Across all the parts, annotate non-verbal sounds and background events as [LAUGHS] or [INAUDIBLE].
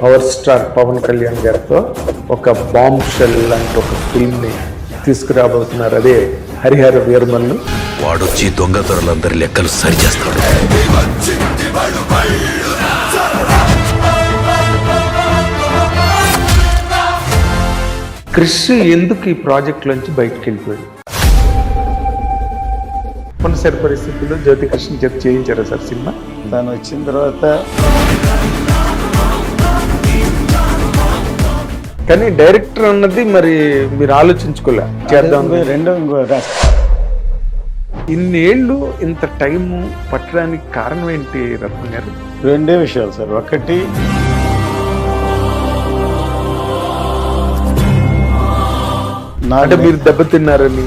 Power star Pawan Kalyan గారితో ఒక bomb shell లాంటి ఒక ఫిల్మ్ని తీసుకురాబోతున్నారు. అదే హరిహర వీరమల్లు. వాడొచ్చి దొంగతనాలందరి లెక్కలు సరిచేస్తాడు క్రిష్ ఎందుకు ఈ ప్రాజెక్ట్ లోంచి బయటకు వెళ్ళిపోయాడు తప్పనిసరి పరిస్థితుల్లో జ్యోతి కృష్ణ చేత చేయించారా సార్ సినిమా? తను వచ్చిన తర్వాత కానీ డైరెక్టర్ అన్నది మరి మీరు ఆలోచించుకోలే. చేద్దాం రెండో ఇంకో ఇన్నేళ్ళు ఇంత టైము పట్టడానికి కారణం ఏంటి రత్న గారు? రెండే విషయాలు సార్. ఒకటి నా అంటే మీరు దెబ్బతిన్నారని.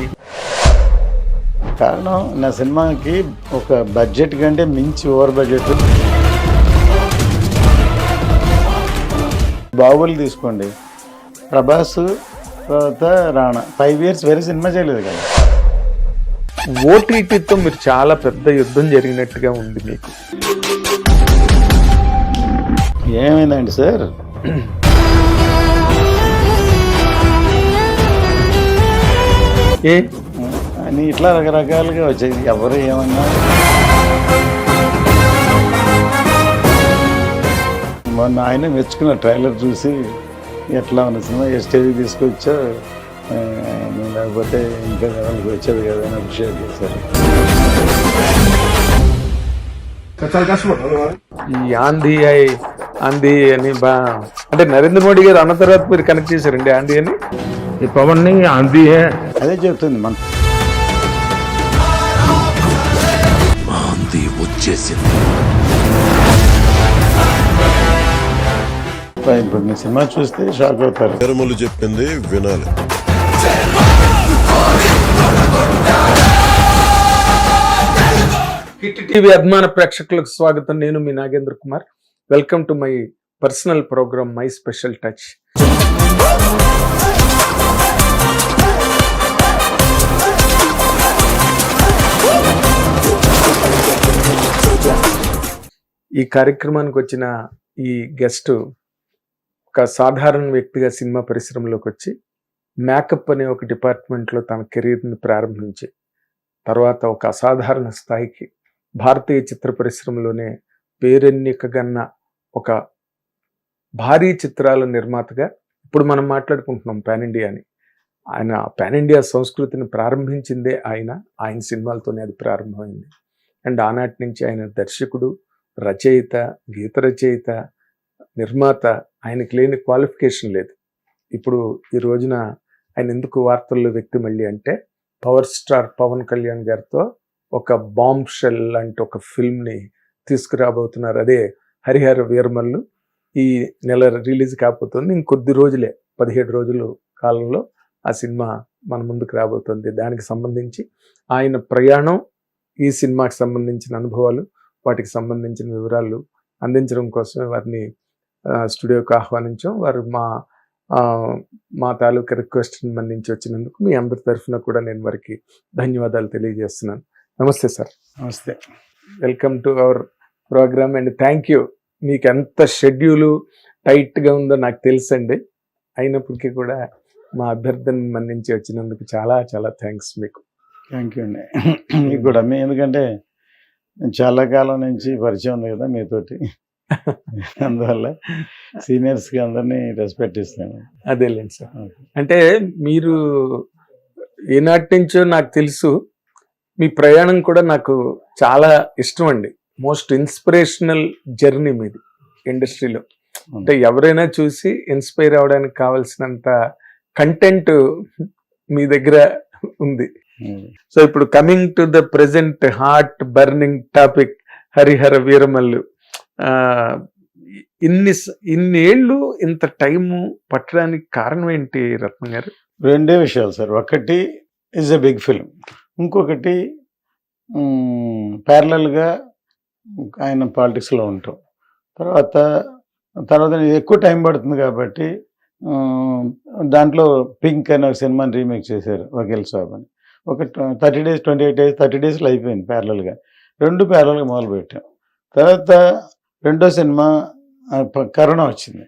కారణం నా సినిమాకి ఒక బడ్జెట్ కంటే మించి ఓవర్ బడ్జెట్. బాహుబలి తీసుకోండి. ప్రభాస్ తర్వాత రాణా. ఫైవ్ ఇయర్స్ వేరే సినిమా చేయలేదు కదా. ఓటీటీతో మీరు చాలా పెద్ద యుద్ధం జరిగినట్టుగా ఉంది మీకు. ఏమైందండి సార్? ఏ? అని ఇట్లా రకరకాలుగా వచ్చాయి. ఎవరు ఏమన్నా? మొన్న ఆయన మెచ్చుకున్న ట్రైలర్ చూసి ఎట్లా ఉన్న సినిమా? ఏ స్టేజ్కి తీసుకొచ్చా? లేకపోతే ఇంకా లెవెల్కి వచ్చేది కదా అని అప్రిషియేట్ చేశారు. ఈ ఆంధీ అయి ఆంధీ అని బా అంటే నరేంద్ర మోడీ గారు అన్న తర్వాత మీరు కనెక్ట్ చేశారండి ఆంధీ అని? ఈ పవన్ని ఆంధీ అదే చెప్తుంది మన ఆంధీ వచ్చేసింది. ఇప్పుడు మీ సినిమా చూస్తే షాక్ అవుతారు. తిరుమల చెప్పింది వినాలి. హిట్ టీవీ అభిమాన ప్రేక్షకులకు స్వాగతం. నేను మీ Nagendra Kumar. Welcome to my personal programme my special touch. ఈ కార్యక్రమానికి వచ్చిన ఈ గెస్ట్ ఒక సాధారణ వ్యక్తిగా సినిమా పరిశ్రమలోకి వచ్చి మేకప్ అనే ఒక డిపార్ట్మెంట్లో తన కెరీర్ని ప్రారంభించి తర్వాత ఒక అసాధారణ స్థాయికి భారతీయ చిత్ర పరిశ్రమలోనే పేరెన్నికగన్న ఒక భారీ చిత్రాల నిర్మాతగా ఇప్పుడు మనం మాట్లాడుకుంటున్నాం పాన్ ఇండియా అని ఆయన పాన్ ఇండియా సంస్కృతిని ప్రారంభించిందే ఆయన ఆయన సినిమాలతోనే అది ప్రారంభమైంది. అండ్ ఆనాటి నుంచి ఆయన దర్శకుడు రచయిత గీత రచయిత నిర్మాత ఆయనకు లేని క్వాలిఫికేషన్ లేదు. ఇప్పుడు ఈ రోజున ఆయన ఎందుకు వార్తల్లో వ్యక్తి మళ్ళీ అంటే పవర్ స్టార్ పవన్ కళ్యాణ్ గారితో ఒక బాంబ్ షెల్ లాంటి ఒక ఫిల్మ్ని తీసుకురాబోతున్నారు. అదే హరిహర వీరమల్లు. ఈ నెల రిలీజ్ కాకపోతుంది. ఇంకొద్ది రోజులే పదిహేడు రోజులు కాలంలో ఆ సినిమా మన ముందుకు రాబోతుంది. దానికి సంబంధించి ఆయన ప్రయాణం ఈ సినిమాకి సంబంధించిన అనుభవాలు వాటికి సంబంధించిన వివరాలు అందించడం కోసమే వారిని స్టూడియోకి ఆహ్వానించాం. వారు మా మా తాలూకా రిక్వెస్ట్ మన్నించి వచ్చినందుకు మీ అందరి తరఫున కూడా నేను వారికి ధన్యవాదాలు తెలియజేస్తున్నాను. నమస్తే సార్. నమస్తే. Welcome to our program and thank you. మీకు ఎంత షెడ్యూలు టైట్గా ఉందో నాకు తెలుసండి. అయినప్పటికీ కూడా మా అభ్యర్థన మన్నించి వచ్చినందుకు చాలా చాలా థ్యాంక్స్ మీకు. థ్యాంక్ యూ అండి. మీకు కూడా మీ ఎందుకంటే చాలా కాలం నుంచి పరిచయం ఉంది కదా మీతోటి. [LAUGHS] అందువల్ల సీనియర్స్కి అందరినీ రెస్పెక్ట్ ఇస్తాను. అదేలేండి సార్. అంటే మీరు ఏనాటి నుంచో నాకు తెలుసు మీ ప్రయాణం కూడా నాకు చాలా ఇష్టం అండి. మోస్ట్ ఇన్స్పిరేషనల్ జర్నీ మీది ఇండస్ట్రీలో. అంటే ఎవరైనా చూసి ఇన్స్పైర్ అవ్వడానికి కావాల్సినంత కంటెంట్ మీ దగ్గర ఉంది. సో ఇప్పుడు coming to the present heart burning topic Harihara Veeramallu. ఇన్ని ఇన్నేళ్ళు ఇంత టైము పట్టడానికి కారణం ఏంటి రత్న గారు? రెండే విషయాలు సార్. ఒకటి ఈజ్ ఎ బిగ్ ఫిల్మ్. ఇంకొకటి ప్యారలల్గా ఆయన పాలిటిక్స్లో ఉంటాం. తర్వాత తర్వాత ఎక్కువ టైం పడుతుంది కాబట్టి దాంట్లో పింక్ అనే ఒక సినిమాని రీమేక్ చేశారు వకీల్ సాబ్ అని. ఒక thirty days twenty eight days thirty డేస్లో అయిపోయింది ప్యారలల్గా. రెండు ప్యారలల్గా మొదలుపెట్టాం. తర్వాత రెండో సినిమా కరోనా వచ్చింది.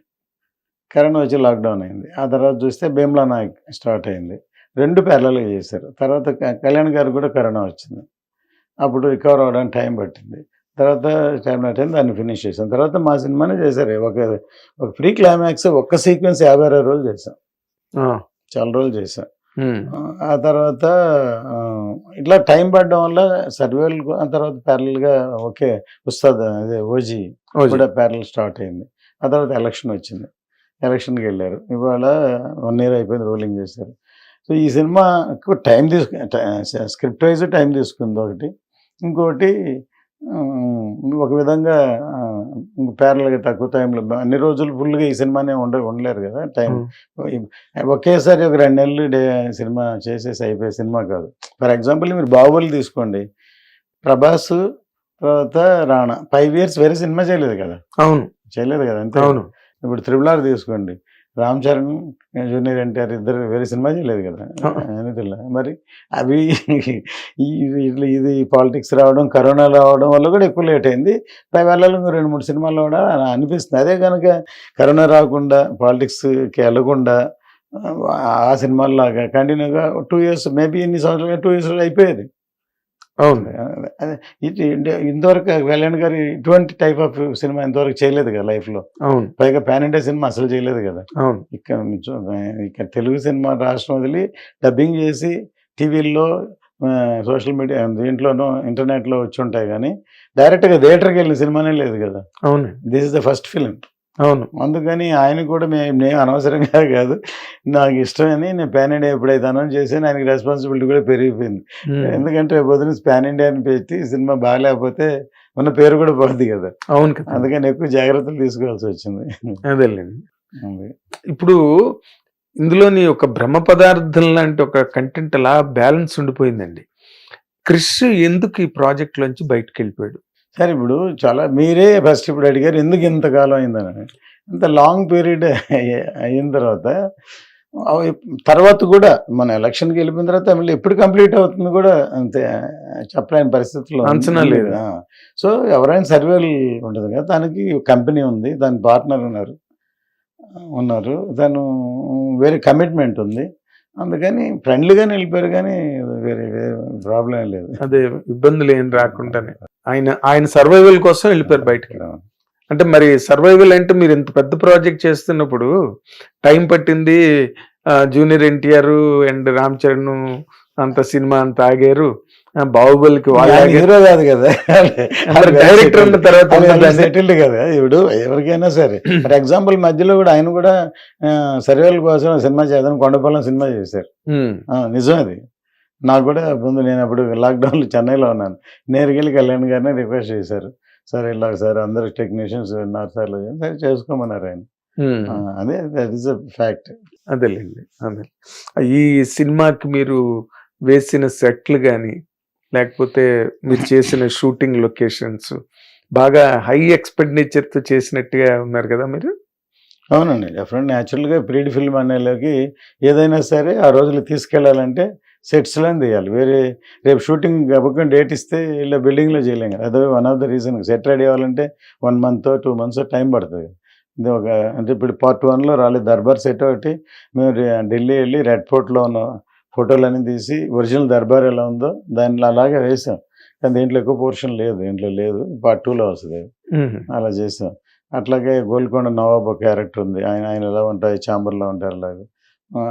కరోనా వచ్చి లాక్డౌన్ అయింది. ఆ తర్వాత చూస్తే భీమ్లా నాయక్ స్టార్ట్ అయింది. రెండు ప్యారలల్గా చేశారు. తర్వాత కళ్యాణ్ గారు కూడా కరోనా వచ్చింది. అప్పుడు రికవర్ అవ్వడానికి టైం పట్టింది. తర్వాత టైం పట్టింది దాన్ని ఫినిష్ చేసాం తర్వాత మా సినిమానే చేశారు. ఒక ఒక ప్రీ క్లైమాక్స్ ఒక్క సీక్వెన్స్ యాభై అరవై రోజులు చేసాం చాలా రోజులు చేసాం ఆ తర్వాత ఇట్లా టైం పడడం వల్ల సర్వేలు ఆ తర్వాత ప్యారల్గా ఓకే ఉస్తాద్ అదే ఓజీ. కూడా ప్యారల్ స్టార్ట్ అయింది. ఆ తర్వాత ఎలక్షన్ వచ్చింది. ఎలక్షన్కి వెళ్ళారు. ఇవాళ వన్ ఇయర్ అయిపోయింది రోలింగ్ చేశారు. సో ఈ సినిమా టైం తీసుకు స్క్రిప్ట్ వైజ్ టైం తీసుకుంది ఒకటి. ఇంకోటి ఒక విధంగా ప్యారల్గా తక్కువ టైంలో అన్ని రోజులు ఫుల్గా ఈ సినిమానే ఉండ ఉండలేరు కదా టైం ఒకేసారి ఒక రెండు నెలలు సినిమా చేసేసి అయిపోయే సినిమా కాదు. ఫర్ ఎగ్జాంపుల్ మీరు బాహుబలి తీసుకోండి. ప్రభాస్ తర్వాత రాణా. ఫైవ్ ఇయర్స్ వేరే సినిమా చేయలేదు కదా? అవును. చేయలేదు కదా అంతే? అవును. ఇప్పుడు త్రిబుల్ ఆర్ తీసుకోండి. రామ్ చరణ్ జూనియర్ ఎన్టీఆర్ ఇద్దరు వేరే సినిమా చేయలేదు కదా. అనేది మరి అవి ఇట్లా ఇది పాలిటిక్స్ రావడం కరోనా రావడం వల్ల కూడా ఎక్కువ లేట్ అయింది. పై వెళ్ళాలి రెండు మూడు సినిమాల్లో కూడా అనిపిస్తుంది. అదే కనుక కరోనా రాకుండా పాలిటిక్స్కి వెళ్ళకుండా ఆ సినిమాల్లాగా కంటిన్యూగా టూ ఇయర్స్ మేబీ ఇన్ని సంవత్సరాలుగా టూ ఇయర్స్ అయిపోయేది. అవును. ఇది ఇంతవరకు కళ్యాణ్ గారు ఇటువంటి టైప్ ఆఫ్ సినిమా ఇంతవరకు చేయలేదు కదా లైఫ్లో. అవును. పైగా పాన్ ఇండియా సినిమా అసలు చేయలేదు కదా. అవును. ఇక్కడ ఇక్కడ తెలుగు సినిమా రాష్ట్రం వదిలి డబ్బింగ్ చేసి టీవీల్లో సోషల్ మీడియా దీంట్లోనూ ఇంటర్నెట్లో వచ్చి ఉంటాయి కానీ డైరెక్ట్గా థియేటర్కి వెళ్ళిన సినిమానే లేదు కదా. అవును. This is the first film అవును. అందుకని ఆయన కూడా మేము నేను అనవసరంగా [LAUGHS] కాదు. నాకు ఇష్టమని నేను పాన్ ఇండియా ఎప్పుడైతే అనౌన్స్ చేసాను ఆయనకి రెస్పాన్సిబిలిటీ కూడా పెరిగిపోయింది. ఎందుకంటే పొద్దున పాన్ ఇండియా అని పెట్టి సినిమా బాగాలేకపోతే ఉన్న పేరు కూడా పోద్ది కదా. అవును కదా. అందుకని ఎక్కువ జాగ్రత్తలు తీసుకోవాల్సి వచ్చింది. అదేలేండి. అది. ఇప్పుడు ఇందులోని ఒక బ్రహ్మ పదార్థం లాంటి ఒక కంటెంట్ అలా బ్యాలెన్స్ ఉండిపోయిందండి. క్రిష్ ఎందుకు ఈ ప్రాజెక్ట్ లోంచి బయటకు వెళ్ళిపోయాడు? సరే ఇప్పుడు చాలా మీరే ఫస్ట్ ఇప్పుడు అడిగారు ఎందుకు ఇంతకాలం అయిందని ఇంత లాంగ్ పీరియడ్ అయిన తర్వాత తర్వాత కూడా మన ఎలక్షన్కి వెళ్ళిపోయిన తర్వాత మళ్ళీ ఎప్పుడు కంప్లీట్ అవుతుంది కూడా అంతే చెప్పలేని పరిస్థితుల్లో. అంచనా లేదు. సో ఎవరైనా సర్వేలు ఉంటుంది కదా దానికి కంపెనీ ఉంది దాని పార్ట్నర్ ఉన్నారు ఉన్నారు తను వేరే కమిట్మెంట్ ఉంది అందుకని ఫ్రెండ్లీగానే వెళ్ళిపోయారు కానీ వేరే వేరే ప్రాబ్లం లేదు. అదే ఇబ్బందులు ఏం రాకుండానే. ఆయన ఆయన సర్వైవల్ కోసం వెళ్ళిపోయారు బయటకి. అంటే మరి సర్వైవల్ అంటే మీరు ఇంత పెద్ద ప్రాజెక్ట్ చేస్తున్నప్పుడు టైం పట్టింది జూనియర్ ఎన్టీఆర్ అండ్ రామ్ చరణ్ అంత సినిమా అంత ఆగారు. బాహుబలికి. హీరో కాదు కదా. డైరెక్టర్ ఉన్న తర్వాత సెటిల్డ్ కదా. ఇప్పుడు ఎవరికైనా సరే. [CLEARS THROAT] ఫర్ ఎగ్జాంపుల్ మధ్యలో కూడా ఆయన కూడా సర్వేల కోసం సినిమా చేద్దాం కొండపల్లం సినిమా చేశారు. నిజం అది. నాకు కూడా ముందు నేను అప్పుడు లాక్డౌన్లో చెన్నైలో ఉన్నాను. నేరుగా వెళ్ళి కళ్యాణ్ గారిని రిక్వెస్ట్ చేశారు. సార్ ఇలా సార్ అందరు టెక్నీషియన్స్ ఉన్నారు సార్ సరే చేసుకోమన్నారు ఆయన. అదే దట్ ఈస్ అ ఫ్యాక్ట్ అదేలేండి అదే ఈ సినిమాకి మీరు వేసిన సెట్లు కానీ లేకపోతే మీరు చేసిన షూటింగ్ లొకేషన్స్ బాగా హై ఎక్స్పెండిచర్తో చేసినట్టుగా ఉన్నారు కదా మీరు? అవునండి. డెఫినెట్ న్యాచురల్గా ప్రీడ్ ఫిల్మ్ అనేలోకి ఏదైనా సరే ఆ రోజులు తీసుకెళ్ళాలంటే సెట్స్లోనే తీయాలి. వేరే రేపు షూటింగ్ గబుక్కని డేట్ ఇస్తే ఇలా బిల్డింగ్లో చేయలేం కదా. అదే one of the reason set ready అవ్వాలంటే one month two months time పడుతుంది. ఇది ఒక అంటే ఇప్పుడు పార్ట్ వన్లో రాలేదు దర్బార్ సెట్ ఒకటి మేము ఢిల్లీ వెళ్ళి రెడ్ ఫోర్ట్లో ఉన్న ఫోటోలన్నీ తీసి ఒరిజినల్ దర్బార్ ఎలా ఉందో దానిలో అలాగే వేసాం. కానీ దీంట్లో ఎక్కువ పోర్షన్ లేదు దీంట్లో లేదు. పార్ట్ టూలో వస్తుంది. అలా చేసాం. అట్లాగే గోల్కొండ నవాబ్ క్యారెక్టర్ ఉంది. ఆయన ఆయన ఎలా ఉంటాయి చాంబర్లో ఉంటారు అలాగే.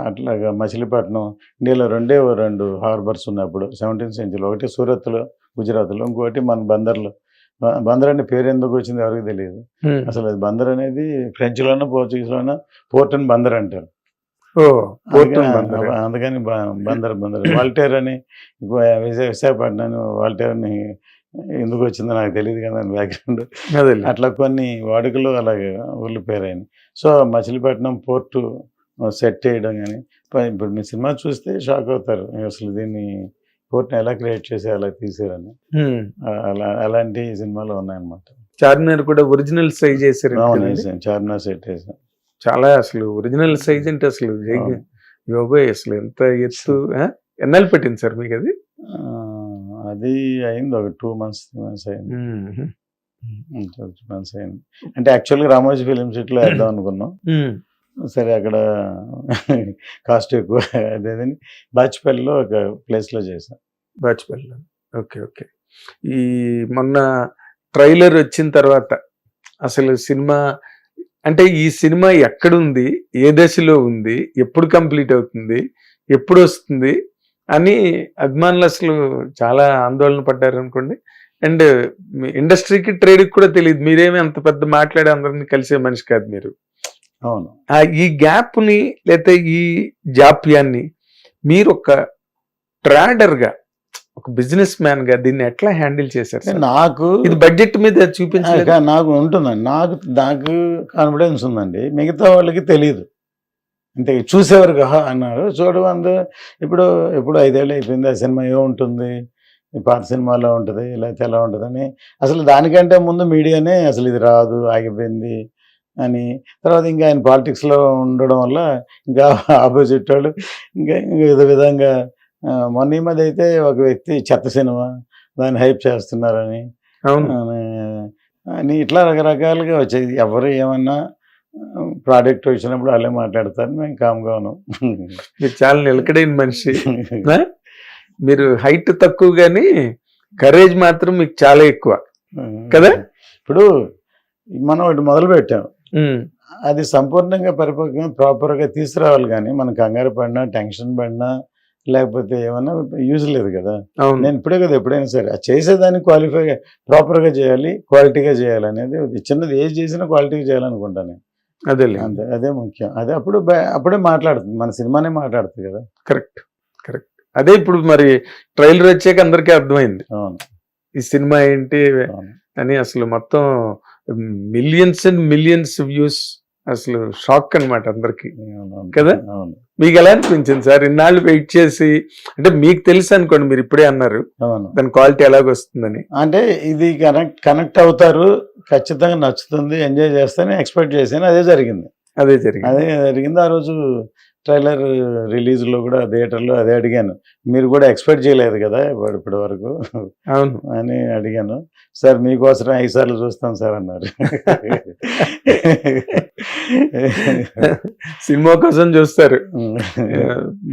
అట్లాగా మచిలీపట్నం ఇండియాలో రెండే రెండు హార్బర్స్ ఉన్నప్పుడు సెవెంటీన్త్ సెంచురీ ఒకటి సూరత్లో గుజరాత్లో ఇంకోటి మన బందర్లో. బందర్ అనే పేరు ఎందుకు వచ్చింది ఎవరికి తెలియదు. అసలు అది బందర్ అనేది ఫ్రెంచ్లోనో పోర్చుగీస్లోనో పోర్ట్ అని బందర్ అంటారు. అందుకని- బందర్ బందర్ బందర్. వాల్టేర్ అని విశా- విశాఖపట్నం వాల్టేర్ అని ఎందుకు వచ్చిందో నాకు తెలియదు కదా బ్యాక్గ్రౌండ్ అదే. అట్లా కొన్ని వాడుకలు అలాగే ఊర్లు పేరైంది సో మచిలీపట్నం పోర్టు సెట్ చేయడం కానీ ఇప్పుడు మీ సినిమా చూస్తే షాక్ అవుతారు. అసలు దీన్ని పోర్ట్ని ఎలా క్రియేట్ చేసి అలా తీసారని అలా అలాంటి సినిమాలు ఉన్నాయన్నమాట. చార్మినార్ కూడా ఒరిజినల్ సైజ్ చేశారు? వేసాం చార్మినార్ సెట్ వేసాం చాలా అసలు ఒరిజినల్ సైజ్ అంటే అసలు. యోగోయ్ అసలు ఎంత ఎత్తు? ఎన్నాళ్ళు పెట్టింది సార్ మీకు అది? అది అయింది ఒక టూ మంత్స్ త్రీ మంత్స్ అయింది. టూ మంత్స్ అయింది. అంటే యాక్చువల్గా రామోజీ ఫిలిం సిటీలో వేద్దాం అనుకున్నాం. సరే అక్కడ కాస్ట్ ఎక్కువ అదేదని బాచిపల్లిలో ఒక ప్లేస్లో చేశాను బాచ్పల్లి ఓకే ఓకే. ఈ మొన్న ట్రైలర్ వచ్చిన తర్వాత అసలు సినిమా అంటే ఈ సినిమా ఎక్కడుంది ఏ దశలో ఉంది ఎప్పుడు కంప్లీట్ అవుతుంది ఎప్పుడు వస్తుంది అని అభిమానులు అసలు చాలా ఆందోళన పడ్డారు అనుకోండి. అండ్ ఇండస్ట్రీకి ట్రేడ్కి కూడా తెలియదు మీరేమి అంత పెద్ద మాట్లాడే అందరిని కలిసే మనిషి కాదు మీరు. అవును. ఈ గ్యాప్ని లేకపోతే ఈ జాప్యాన్ని మీరు ఒక ట్రాడర్గా ఒక బిజినెస్ మ్యాన్గా దీన్ని ఎట్లా హ్యాండిల్ చేశారు? నాకు ఇది బడ్జెట్ మీద చూపించలేదు? ఆ, నాకు ఉంటుందండి. నాకు నాకు కాన్ఫిడెన్స్ ఉందండి. మిగతా వాళ్ళకి తెలియదు అంటే చూసేవారు ఆహా అన్నారు. చూడు అందు ఇప్పుడు ఇప్పుడు ఐదేళ్ళు అయిపోయింది. ఆ సినిమా ఏముంటుంది ఈ పాత సినిమాలో ఉంటుంది లేకపోతే ఎలా ఉంటుందని అసలు దానికంటే ముందు మీడియానే అసలు ఇది రాదు ఆగిపోయింది అని. తర్వాత ఇంకా ఆయన పాలిటిక్స్లో ఉండడం వల్ల ఇంకా [LAUGHS] ఆపోజిట్ వాళ్ళు ఇంకా ఇంకా విధ విధంగా మొన్న ఈ మధ్య అయితే ఒక వ్యక్తి చెత్త సినిమా దాన్ని హైప్ చేస్తున్నారని. అవును. అని- ఇట్లా రకరకాలుగా వచ్చేది. ఎవరు ఏమన్నా ప్రోడక్ట్ వచ్చినప్పుడు వాళ్ళే మాట్లాడతారు. మేము కామ్గా ఉన్నాం. మీరు చాలా నిలకడైన మనిషి? [LAUGHS] మీరు హైట్ తక్కువ గానీ కరేజ్ మాత్రం మీకు చాలా ఎక్కువ. కదా? ఇప్పుడు మనం ఒకటి మొదలు పెట్టాం. అది సంపూర్ణంగా పరిపక్వంగా ప్రాపర్గా తీసుకురావాలి కానీ మనం కంగారు పడినా టెన్షన్ పడినా లేకపోతే ఏమన్నా యూజ్ లేదు కదా. నేను ఇప్పుడే కదా ఎప్పుడైనా సరే అది చేసేదాన్ని క్వాలిఫై ప్రాపర్గా చేయాలి క్వాలిటీగా చేయాలి అనేది అది చిన్నది ఏది చేసినా క్వాలిటీగా చేయాలనుకుంటాను నేను. అదేలే. అంతే అదే ముఖ్యం. అదే అప్పుడు అప్పుడే మాట్లాడుతుంది మన సినిమానే మాట్లాడుతుంది కదా. కరెక్ట్ కరెక్ట్ అదే ఇప్పుడు మరి ట్రైలర్ వచ్చాక అందరికీ అర్థమైంది. అవును. ఈ సినిమా ఏంటి అవును. అని అసలు మొత్తం మిలియన్స్ అండ్ మిలియన్స్ వ్యూస్ అసలు షాక్ అన్నమాట అందరికి. కదా? మీకు ఎలా అనిపించింది సార్? ఇన్నాళ్ళు వెయిట్ చేసి అంటే మీకు తెలుసు అనుకోండి మీరు ఇప్పుడే అన్నారు. అవును. దాని క్వాలిటీ ఎలాగొస్తుందని అంటే ఇది కనెక్ట్ కనెక్ట్ అవుతారు ఖచ్చితంగా నచ్చుతుంది ఎంజాయ్ చేస్తానని ఎక్స్పెక్ట్ చేశాను అదే జరిగింది. అదే జరిగింది. అదే జరిగింది. ఆ రోజు ట్రైలర్ రిలీజ్లో కూడా థియేటర్లో అదే అడిగాను. మీరు కూడా ఎక్స్పెక్ట్ చేయలేదు కదా ఇప్పటి ఇప్పటి వరకు? అవును. అని అడిగాను. సార్ మీకోసం ఐదు సార్లు చూస్తాం సార్ అన్నారు. సినిమా కోసం చూస్తారు.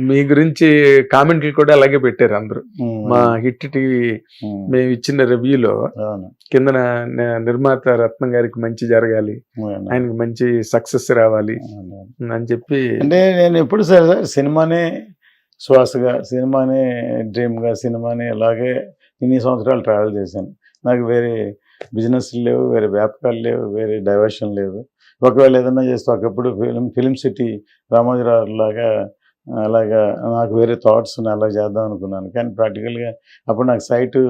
మీ గురించి కామెంట్లు కూడా అలాగే పెట్టారు అందరూ. మా హిట్ టీవీ మేము ఇచ్చిన రివ్యూలో న- నిర్మాత రత్నం గారికి మంచి జరగాలి. ఆయనకి మంచి సక్సెస్ రావాలి. అని చెప్పి అంటే నేను నేను ఎప్పుడు సరే సార్ సినిమానే శ్వాసగా సినిమానే డ్రీమ్గా సినిమానే అలాగే ఇన్ని సంవత్సరాలు ట్రావెల్ చేశాను. నాకు వేరే బిజినెస్ లేవు వేరే వ్యాపకాలు లేవు వేరే డైవర్షన్ లేదు. ఒకవేళ ఏదైనా చేస్తే ఒకప్పుడు ఫిలిం ఫిలిం సిటీ రామోజీరావు లాగా అలాగా నాకు వేరే థాట్స్ అలా చేద్దాం అనుకున్నాను. కానీ ప్రాక్టికల్గా అప్పుడు నాకు సైటు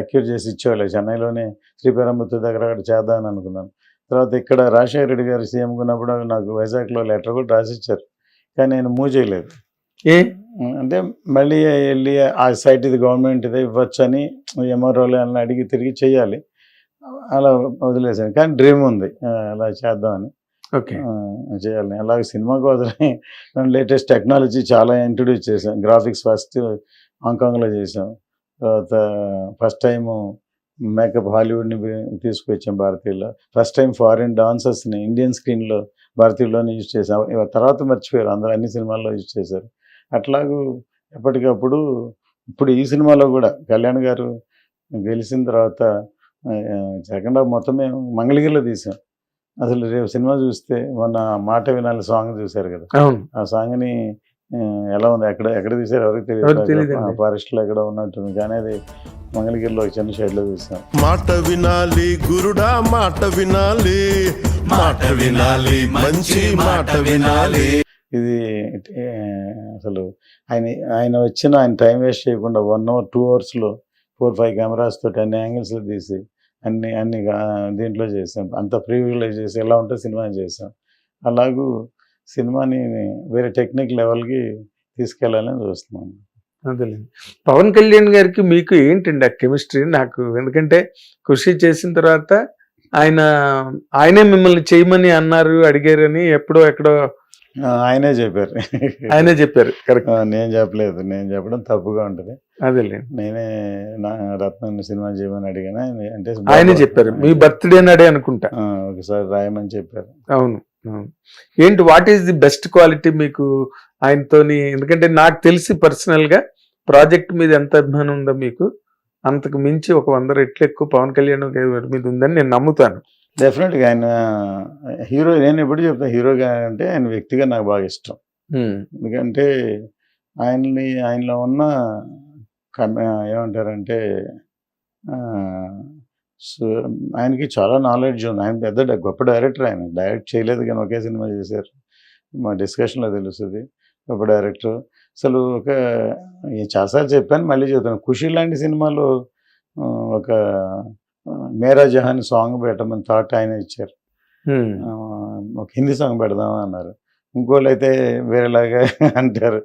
అక్యూర్ చేసి ఇచ్చేవాళ్ళు. చెన్నైలోనే శ్రీపెరంబత్తూర్ దగ్గర అక్కడ చేద్దామని అనుకున్నాను. తర్వాత ఇక్కడ రాజశేఖర రెడ్డి గారు సీఎం ఉన్నప్పుడు నాకు వైజాగ్లో లెటర్ కూడా రాసిచ్చారు. కానీ నేను మూవ్ చేయలేదు. ఏ? అంటే మళ్ళీ వెళ్ళి ఆ సైట్ ఇది గవర్నమెంట్ ఇదే ఇవ్వచ్చు అని ఎంఆర్ఓలు అని అడిగి తిరిగి చేయాలి. అలా వదిలేసాను కానీ డ్రీమ్ ఉంది. అలా చేద్దామని. ఓకే. చేయాలని. అలాగే సినిమాకి వదిలే లేటెస్ట్ టెక్నాలజీ చాలా ఇంట్రడ్యూస్ చేశాం. గ్రాఫిక్స్ ఫస్ట్ హాంకాంగ్లో చేసాం తర్వాత ఫస్ట్ టైం మేకప్ హాలీవుడ్ని తీసుకొచ్చాం భారతీయుల్లో. ఫస్ట్ టైం ఫారిన్ డాన్సర్స్ని ఇండియన్ స్క్రీన్లో భారతీయుల్లోనే యూజ్ చేసాం తర్వాత మర్చిపోయారు. అందరూ అన్ని సినిమాల్లో యూజ్ చేశారు. అట్లాగూ ఎప్పటికప్పుడు ఇప్పుడు ఈ సినిమాలో కూడా కళ్యాణ్ గారు గెలిచిన తర్వాత సెకండ్ హాఫ్ మొత్తం మేము మంగళగిరిలో తీసాం. అసలు రేపు సినిమా చూస్తే మొన్న మాట వినాలి సాంగ్ చూశారు కదా. ఆ సాంగ్ని ఎలా ఉంది? ఎక్కడ ఎక్కడ తీసారు ఎవరికి తెలియదు. ఫారెస్ట్లో ఎక్కడ ఉన్నట్టుంది. కానీ అది మంగళగిరిలో చిన్న షెడ్లో తీసాం మాట వినాలి గురుడా మాట వినాలి. మాట వినాలి మంచి మాట వినాలి. ఇది అసలు ఆయన ఆయన వచ్చిన ఆయన టైం వేస్ట్ చేయకుండా వన్ అవర్ టూ అవర్స్లో ఫోర్ ఫైవ్ కెమెరాస్ తోటి అన్ని యాంగిల్స్లో తీసి అన్ని అన్ని దీంట్లో చేసాం అంత ప్రీ విజువలైజ్ చేసి ఎలా ఉంటే సినిమా చేసాం అలాగూ సినిమాని వేరే టెక్నిక్ లెవెల్కి తీసుకెళ్ళాలని చూస్తున్నాను అదేలేండి. పవన్ కళ్యాణ్ గారికి మీకు ఏంటండి ఆ కెమిస్ట్రీ? నాకు ఎందుకంటే కృషి చేసిన తర్వాత ఆయన ఆయనే మిమ్మల్ని చేయమని అన్నారు అడిగారని ఎప్పుడో ఎక్కడో ఆయనే చెప్పారు. ఆయనే చెప్పారు కరెక్ట్ నేను చెప్పలేదు. నేను చెప్పడం తప్పుగా ఉంటుంది. అదేలేండి. నేనే నా రత్నం సినిమా చేయమని అడిగాను. అంటే ఆయనే చెప్పారు. మీ బర్త్డే నాడే అనుకుంటా. ఒకసారి రాయమని చెప్పారు. అవును అవును. ఏంటి what is the best quality మీకు ఆయనతోని ఎందుకంటే నాకు తెలిసి పర్సనల్గా ప్రాజెక్ట్ మీద ఎంత అభిమానం ఉందో మీకు అంతకు మించి ఒక వంద రెట్లు ఎక్కువ పవన్ కళ్యాణ్ మీద ఉందని నేను నమ్ముతాను. డెఫినెట్గా ఆయన హీరో నేను ఎప్పుడు చెప్తాను హీరోగా అంటే ఆయన వ్యక్తిగా నాకు బాగా ఇష్టం. ఎందుకంటే ఆయన్ని ఆయనలో ఉన్న ఏమంటారంటే ఆయనకి చాలా నాలెడ్జ్ ఉంది. ఆయన పెద్ద గొప్ప డైరెక్టర్ ఆయన. డైరెక్ట్ చేయలేదు కానీ ఒకే సినిమా చేశారు. మా డిస్కషన్లో తెలుస్తుంది. గొప్ప డైరెక్టర్. అసలు ఒక చాలాసార్లు చెప్పాను మళ్ళీ చెప్తాను. ఖుషి లాంటి సినిమాలో ఒక మేరా జహాన్ సాంగ్ పెట్టమని థాట్ ఆయన ఇచ్చారు. ఒక హిందీ సాంగ్ పెడదాం అన్నారు. ఇంకోళ్ళు అయితే వేరేలాగా [LAUGHS] అంటారు.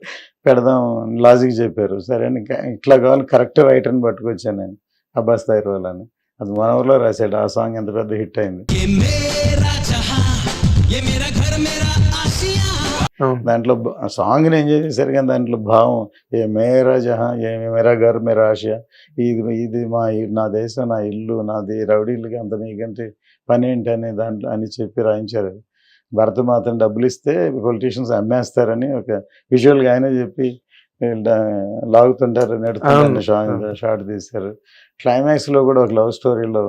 పెడదాం లాజిక్ చెప్పారు. సరే అని ఇట్లా కావాలి కరెక్ట్ రైటర్ని పట్టుకొచ్చాను నేను అబ్బాస్ తైర్ వాళ్ళని అది మన ఊర్లో రాశాడు. ఆ సాంగ్ ఎంత పెద్ద హిట్ అయింది. దాంట్లో సాంగ్ని ఎంజాయ్ చేశారు కానీ దాంట్లో భావం ఏ మేరా జహా ఏ మేరా గర్ మేరా ఆశయ ఇది ఇది మా నా దేశం నా ఇల్లు నాది రౌడీలకి అంత మీకంటే పని ఏంటి అని దాంట్లో అని చెప్పి రాయించారు. భరత మాత్రం డబ్బులు ఇస్తే పొలిటీషియన్స్ అమ్మేస్తారని ఒక విజువల్గా ఆయన చెప్పి లాగుతుంటారు నెడుతుంటారు అవును, షార్ట్ తీశారు క్లైమాక్స్లో కూడా ఒక లవ్ స్టోరీలో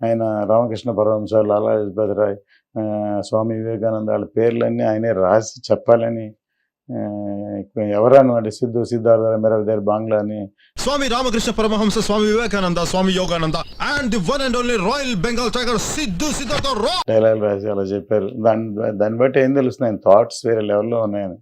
ఆయన రామకృష్ణ పరమహంస లాలా లజపతి రాయ్ స్వామి వివేకానంద వాళ్ళ పేర్లన్నీ ఆయనే రాసి చెప్పాలని ఆ, ఎవరను అంటే సిద్ధు సిద్ధార్థ మెరవిదారు బాంగ్లా అని. Swami Ramakrishna Paramahamsa Swami Vivekananda Swami Yogananda and the one and only royal Bengal tiger Siddhu Siddhartha dialogue రాసి అలా చెప్పారు. దాన్ని దాన్ని బట్టి ఏం తెలుస్తుంది థాట్స్ వేరే లెవెల్లో ఉన్నాయని.